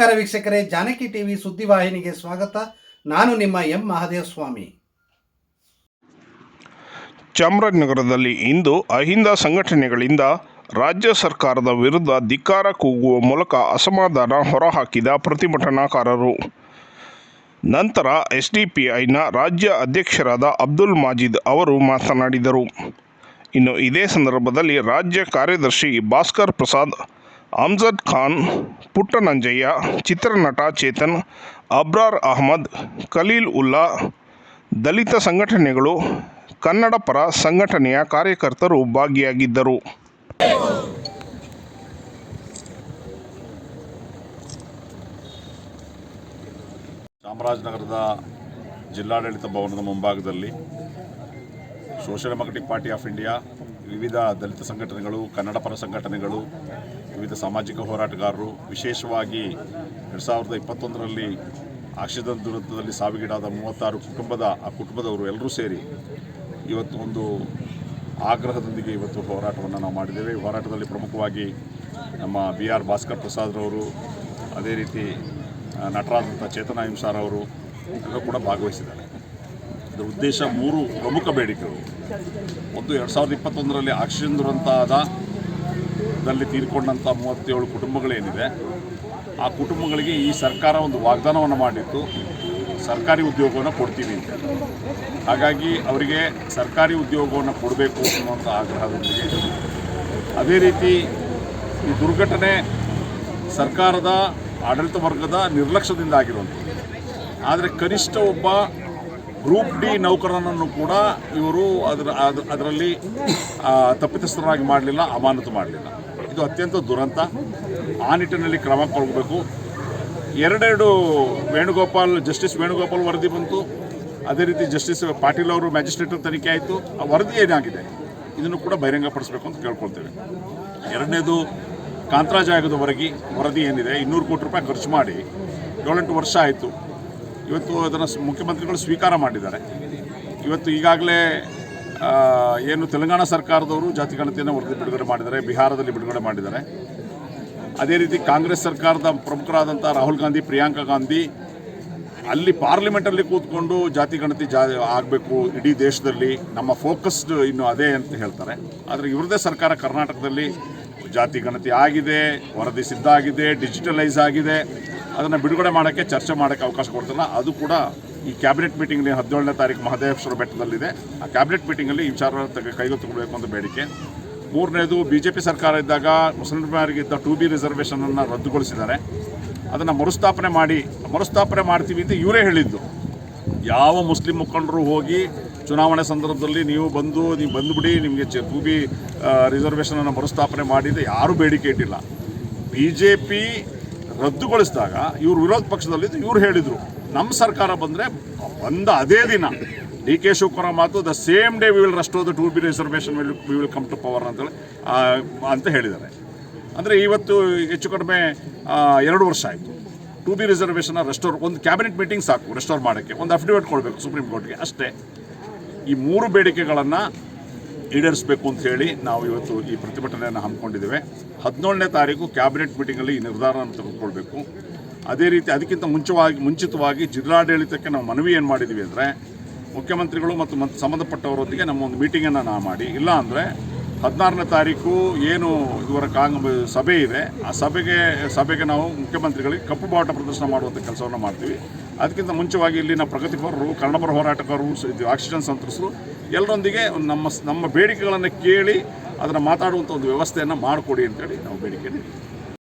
ನಮಸ್ಕಾರ ವೀಕ್ಷಕರೇ, ಜಾನಕಿ ಟಿವಿ ಸುದ್ದಿವಾಹಿನಿಗೆ ಸ್ವಾಗತ. ನಾನು ನಿಮ್ಮ ಎಂ ಮಹಾದೇವ ಸ್ವಾಮಿ ಚಾಮರಾಜನಗರದಲ್ಲಿ ಇಂದು ಅಹಿಂದ ಸಂಘಟನೆಗಳಿಂದ ರಾಜ್ಯ ಸರ್ಕಾರದ ವಿರುದ್ಧ ಧಿಕ್ಕಾರ ಕೂಗುವ ಮೂಲಕ ಅಸಮಾಧಾನ ಹೊರಹಾಕಿದ ಪ್ರತಿಭಟನಾಕಾರರು. ನಂತರ ಎಸ್ ಡಿ ಪಿ ಐನ ರಾಜ್ಯ ಅಧ್ಯಕ್ಷರಾದ ಅಬ್ದುಲ್ ಮಾಜಿದ್ ಅವರು ಮಾತನಾಡಿದರು. ಇನ್ನು ಇದೇ ಸಂದರ್ಭದಲ್ಲಿ ರಾಜ್ಯ ಕಾರ್ಯದರ್ಶಿ ಭಾಸ್ಕರ್ ಪ್ರಸಾದ್ ಅಮ್ಜದ್ ಖಾನ್ ಪುಟ್ಟನಂಜಯ್ಯ ಚಿತ್ರನಟ ಚೇತನ್, ಅಬ್ರಾರ್ ಅಹಮದ್, ಖಲೀಲ್ ಉಲ್ಲಾ, ದಲಿತ ಸಂಘಟನೆಗಳು, ಕನ್ನಡ ಪರ ಸಂಘಟನೆಯ ಕಾರ್ಯಕರ್ತರು ಭಾಗಿಯಾಗಿದ್ದರು. ಚಾಮರಾಜನಗರದ ಜಿಲ್ಲಾಡಳಿತ ಭವನದ ಮುಂಭಾಗದಲ್ಲಿ social democratic party of India, ವಿವಿಧ ದಲಿತ ಸಂಘಟನೆಗಳು, ಕನ್ನಡ ಪರ ಸಂಘಟನೆಗಳು ವಿವಿಧ ಸಾಮಾಜಿಕ ಹೋರಾಟಗಾರರು, ವಿಶೇಷವಾಗಿ ಎರಡು ಸಾವಿರದ ಇಪ್ಪತ್ತೊಂದರಲ್ಲಿ ಆಕ್ಸಿಜನ್ ದುರಂತದಲ್ಲಿ ಸಾವಿಗೀಡಾದ ಮೂವತ್ತಾರು ಕುಟುಂಬದ, ಆ ಕುಟುಂಬದವರು ಎಲ್ಲರೂ ಸೇರಿ ಇವತ್ತು ಒಂದು ಆಗ್ರಹದೊಂದಿಗೆ ಇವತ್ತು ಹೋರಾಟವನ್ನು ನಾವು ಮಾಡಿದ್ದೇವೆ. ಹೋರಾಟದಲ್ಲಿ ಪ್ರಮುಖವಾಗಿ ನಮ್ಮ ಬಿ ಆರ್ ಭಾಸ್ಕರ್ ಪ್ರಸಾದ್ರವರು ಅದೇ ರೀತಿ ನಟರಾದಂಥ ಚೇತನ ಹಿಂಸಾರವರು ಎಲ್ಲರೂ ಕೂಡ ಭಾಗವಹಿಸಿದ್ದಾರೆ. ಇದರ ಉದ್ದೇಶ ಮೂರು ಪ್ರಮುಖ ಬೇಡಿಕೆಗಳು. ಒಂದು ಎರಡು ಸಾವಿರದ ಇಪ್ಪತ್ತೊಂದರಲ್ಲಿ ಆಕ್ಸಿಜನ್ ದುರಂತದ ದಲ್ಲಿ ತೀರ್ಕೊಂಡಂಥ ಮೂವತ್ತೇಳು ಕುಟುಂಬಗಳೇನಿದೆ, ಆ ಕುಟುಂಬಗಳಿಗೆ ಈ ಸರ್ಕಾರ ಒಂದು ವಾಗ್ದಾನವನ್ನು ಮಾಡಿತ್ತು. ಸರ್ಕಾರಿ ಉದ್ಯೋಗವನ್ನು ಕೊಡ್ತೀವಿ ಅಂತ. ಹಾಗಾಗಿ ಅವರಿಗೆ ಸರ್ಕಾರಿ ಉದ್ಯೋಗವನ್ನು ಕೊಡಬೇಕು ಅನ್ನುವಂಥ ಆಗ್ರಹದೊಂದಿಗೆ. ಅದೇ ರೀತಿ ಈ ದುರ್ಘಟನೆ ಸರ್ಕಾರದ ಆಡಳಿತ ವರ್ಗದ ನಿರ್ಲಕ್ಷ್ಯದಿಂದ ಆಗಿರುವಂಥದ್ದು. ಆದರೆ ಕನಿಷ್ಠ ಒಬ್ಬ ಗ್ರೂಪ್ ಡಿ ನೌಕರನನ್ನು ಕೂಡ ಇವರು ಅದರ ಅದ್- ಅದರಲ್ಲಿ ತಪ್ಪಿತಸ್ಥರಾಗಿ ಮಾಡಲಿಲ್ಲ, ಅಮಾನತು ಮಾಡಲಿಲ್ಲ. ಇದು ಅತ್ಯಂತ ದುರಂತ. ಆ ನಿಟ್ಟಿನಲ್ಲಿ ಕ್ರಮ ಕೊಡಬೇಕು ಎರಡೆರಡು ವೇಣುಗೋಪಾಲ್, ಜಸ್ಟಿಸ್ ವೇಣುಗೋಪಾಲ್ ವರದಿ ಬಂತು. ಅದೇ ರೀತಿ ಜಸ್ಟಿಸ್ ಪಾಟೀಲ್ ಅವರು ಮ್ಯಾಜಿಸ್ಟ್ರೇಟ್ ತನಿಖೆ ಆಯಿತು. ಆ ವರದಿ ಏನಾಗಿದೆ? ಇದನ್ನು ಕೂಡ ಬಹಿರಂಗಪಡಿಸಬೇಕು ಅಂತ ಕೇಳ್ಕೊಳ್ತೇವೆ. ಎರಡನೇದು, ಕಾಂತರಾಜ್ ಆಯೋಗದ ವರದಿ ಏನಿದೆ? ಇನ್ನೂರು ಕೋಟಿ ರೂಪಾಯಿ ಖರ್ಚು ಮಾಡಿ ಏಳೆಂಟು ವರ್ಷ ಆಯಿತು. ಇವತ್ತು ಅದನ್ನು ಮುಖ್ಯಮಂತ್ರಿಗಳು ಸ್ವೀಕಾರ ಮಾಡಿದ್ದಾರೆ. ಇವತ್ತು ಈಗಾಗಲೇ ಏನು ತೆಲಂಗಾಣ ಸರ್ಕಾರದವರು ಜಾತಿ ಗಣತಿಯನ್ನು ವರದಿ ಬಿಡುಗಡೆ ಮಾಡಿದ್ದಾರೆ, ಬಿಹಾರದಲ್ಲಿ ಬಿಡುಗಡೆ ಮಾಡಿದ್ದಾರೆ. ಅದೇ ರೀತಿ ಕಾಂಗ್ರೆಸ್ ಸರ್ಕಾರದ ಪ್ರಮುಖರಾದಂಥ ರಾಹುಲ್ ಗಾಂಧಿ, ಪ್ರಿಯಾಂಕಾ ಗಾಂಧಿ, ಅಲ್ಲಿ ಪಾರ್ಲಿಮೆಂಟಲ್ಲಿ ಕೂತ್ಕೊಂಡು ಜಾತಿ ಗಣತಿ ಜಾ, ಆಗಬೇಕು ಇಡೀ ದೇಶದಲ್ಲಿ, ನಮ್ಮ ಫೋಕಸ್ಡ್ ಇನ್ನು ಅದೇ ಅಂತ ಹೇಳ್ತಾರೆ. ಆದರೆ ಇವ್ರದೇ ಸರ್ಕಾರ ಕರ್ನಾಟಕದಲ್ಲಿ ಜಾತಿ ಗಣತಿ ಆಗಿದೆ, ವರದಿ ಸಿದ್ಧ ಆಗಿದೆ, ಡಿಜಿಟಲೈಸ್ ಆಗಿದೆ. ಅದನ್ನು ಬಿಡುಗಡೆ ಮಾಡೋಕ್ಕೆ, ಚರ್ಚೆ ಮಾಡೋಕ್ಕೆ ಅವಕಾಶ ಕೊಡ್ತಲ್ಲ. ಅದು ಕೂಡ ಈ ಕ್ಯಾಬಿನೆಟ್ ಮೀಟಿಂಗ್ಲಿ ಹದಿನೇಳನೇ ತಾರೀಕು ಮಹದೇವೇಶ್ವರ ಬೆಟ್ಟದಲ್ಲಿದೆ. ಆ ಕ್ಯಾಬಿನೆಟ್ ಮೀಟಿಂಗಲ್ಲಿ ಈ ವಿಚಾರ ತೆಗೆ ಅಂತ ಬೇಡಿಕೆ. ಮೂರನೇದು ಬಿ ಜೆ ಪಿ ಸರ್ಕಾರ ಇದ್ದಾಗ ಮುಸಲ್ಮಾನರಿಗಿದ್ದ ಟು ಬಿ ರಿಸರ್ವೇಷನನ್ನು ರದ್ದುಗೊಳಿಸಿದ್ದಾರೆ. ಅದನ್ನು ಮರುಸ್ಥಾಪನೆ ಮಾಡಿ, ಮರುಸ್ಥಾಪನೆ ಮಾಡ್ತೀವಿ ಅಂತ ಇವರೇ ಹೇಳಿದ್ದು. ಯಾವ ಮುಸ್ಲಿಂ ಮುಖಂಡರು ಹೋಗಿ ಚುನಾವಣೆ ಸಂದರ್ಭದಲ್ಲಿ ನೀವು ಬಂದು, ನೀವು ಬಂದುಬಿಡಿ, ನಿಮಗೆ ಚ, ಟು ಬಿ ರಿಸರ್ವೇಷನನ್ನು ಮರುಸ್ಥಾಪನೆ ಮಾಡಿದ್ದು ಯಾರೂ ಬೇಡಿಕೆ ಇಟ್ಟಿಲ್ಲ. ಬಿ ಜೆ ಪಿ ರದ್ದುಗೊಳಿಸಿದಾಗ ಇವರು ವಿರೋಧ ಪಕ್ಷದಲ್ಲಿದ್ದು ಇವ್ರು ಹೇಳಿದರು. ನಮ್ಮ ಸರ್ಕಾರ ಬಂದರೆ ಬಂದ ಅದೇ ದಿನ ಡಿ ಕೆ ಶಿವಕುಮಾರ್ ಮಾತು the same day we will restore the two B reservation we we will come to power ಅಂತೇಳಿ ಅಂತ ಹೇಳಿದ್ದಾರೆ. ಅಂದರೆ ಇವತ್ತು ಹೆಚ್ಚು ಕಡಿಮೆ ಎರಡು ವರ್ಷ ಆಯಿತು. ಟು ಬಿ ರಿಸರ್ವೇಷನ್ ರೆಸ್ಟೋರ್ ಒಂದು ಕ್ಯಾಬಿನೆಟ್ ಮೀಟಿಂಗ್ ಸಾಕು ರೆಸ್ಟೋರ್ ಮಾಡೋಕ್ಕೆ, ಒಂದು ಅಫಿಡವಿಟ್ ಕೊಡಬೇಕು ಸುಪ್ರೀಂ ಕೋರ್ಟ್ಗೆ ಅಷ್ಟೇ. ಈ ಮೂರು ಬೇಡಿಕೆಗಳನ್ನು ಈಡೇರಿಸಬೇಕು ಅಂತ ಹೇಳಿ ನಾವು ಇವತ್ತು ಈ ಪ್ರತಿಭಟನೆಯನ್ನು ಹಮ್ಮಿಕೊಂಡಿದ್ದೇವೆ. ಹದಿನೇಳನೇ ತಾರೀಕು ಕ್ಯಾಬಿನೆಟ್ ಮೀಟಿಂಗಲ್ಲಿ ಈ ನಿರ್ಧಾರವನ್ನು ತೆಗೆದುಕೊಳ್ಬೇಕು. ಅದೇ ರೀತಿ ಅದಕ್ಕಿಂತ ಮುಂಚವಾಗಿ, ಮುಂಚಿತವಾಗಿ ಜಿಲ್ಲಾಡಳಿತಕ್ಕೆ ನಾವು ಮನವಿ ಏನು ಮಾಡಿದ್ದೀವಿ ಅಂದರೆ, ಮುಖ್ಯಮಂತ್ರಿಗಳು ಮತ್ತು ಮತ್ತು ಸಂಬಂಧಪಟ್ಟವರೊಂದಿಗೆ ನಮ್ಮ ಒಂದು ಮೀಟಿಂಗನ್ನು ನಾವು ಮಾಡಿ. ಇಲ್ಲ ಅಂದರೆ ಹದಿನಾರನೇ ತಾರೀಕು ಏನು ಇವರ ಕಾಂಗ್ ಸಭೆ ಇದೆ, ಆ ಸಭೆಗೆ ಸಭೆಗೆ ನಾವು ಮುಖ್ಯಮಂತ್ರಿಗಳಿಗೆ ಕಪ್ಪು ಬಾವುಟ ಪ್ರದರ್ಶನ ಮಾಡುವಂಥ ಕೆಲಸವನ್ನು ಮಾಡ್ತೀವಿ. ಅದಕ್ಕಿಂತ ಮುಂಚೆವಾಗಿ ಇಲ್ಲಿನ ಪ್ರಗತಿಪರರು ಕನ್ನಡಪರ ಹೋರಾಟಗಾರರು ಆಕ್ಸಿಜನ್ ಸಂತ್ರಸ್ತರು ಎಲ್ಲರೊಂದಿಗೆ ನಮ್ಮ ನಮ್ಮ ಬೇಡಿಕೆಗಳನ್ನು ಕೇಳಿ ಅದನ್ನು ಮಾತಾಡುವಂಥ ಒಂದು ವ್ಯವಸ್ಥೆಯನ್ನು ಮಾಡಿಕೊಡಿ ಅಂತೇಳಿ ನಾವು ಬೇಡಿಕೆ ನೀಡಿದ್ದೀವಿ.